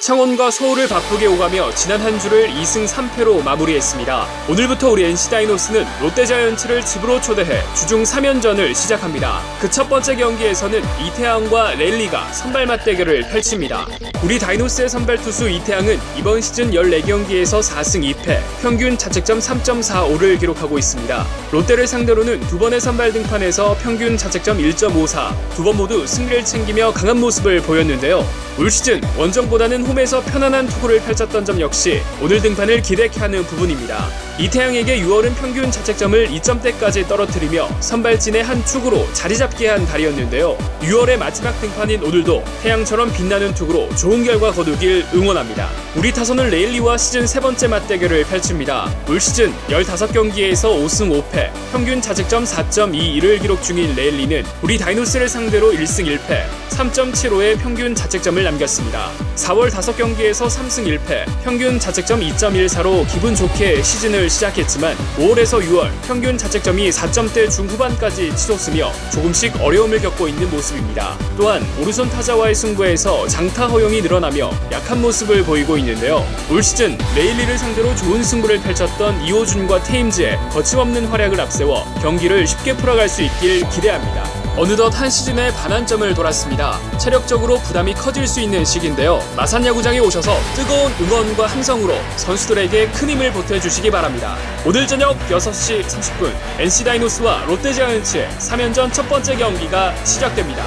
창원과 서울을 바쁘게 오가며 지난 한 주를 2승 3패로 마무리했습니다. 오늘부터 우리 NC 다이노스는 롯데자이언츠를 집으로 초대해 주중 3연전을 시작합니다. 그 첫 번째 경기에서는 이태양과 랠리가 선발 맞대결을 펼칩니다. 우리 다이노스의 선발 투수 이태양은 이번 시즌 14경기에서 4승 2패, 평균 자책점 3.45를 기록하고 있습니다. 롯데를 상대로는 두 번의 선발 등판에서 평균 자책점 1.54, 두 번 모두 승리를 챙기며 강한 모습을 보였는데요. 올 시즌 원정보다는 홈에서 편안한 투구를 펼쳤던 점 역시 오늘 등판을 기대케 하는 부분입니다. 이태양에게 6월은 평균 자책점을 2점대까지 떨어뜨리며 선발진의 한 축으로 자리 잡게 한 달이었는데요. 6월의 마지막 등판인 오늘도 태양처럼 빛나는 투구로 좋은 결과 거두길 응원합니다. 우리 타선은 레일리와 시즌 세 번째 맞대결을 펼칩니다. 올 시즌 15경기에서 5승 5패, 평균 자책점 4.21을 기록 중인 레일리는 우리 다이노스를 상대로 1승 1패, 3.75의 평균 자책점을 남겼습니다. 4월 5경기에서 3승 1패, 평균 자책점 2.14로 기분 좋게 시즌을 시작했지만 5월에서 6월 평균 자책점이 4점대 중후반까지 치솟으며 조금씩 어려움을 겪고 있는 모습입니다. 또한 오르손 타자와의 승부에서 장타 허용이 늘어나며 약한 모습을 보이고 있는데요. 올 시즌 레일리를 상대로 좋은 승부를 펼쳤던 이호준과 테임즈의 거침없는 활약을 앞세워 경기를 쉽게 풀어갈 수 있길 기대합니다. 어느덧 한 시즌의 반환점을 돌았습니다. 체력적으로 부담이 커질 수 있는 시기인데요. 마산 야구장에 오셔서 뜨거운 응원과 함성으로 선수들에게 큰 힘을 보태주시기 바랍니다. 오늘 저녁 6시 30분 NC 다이노스와 롯데자이언츠의 3연전 첫 번째 경기가 시작됩니다.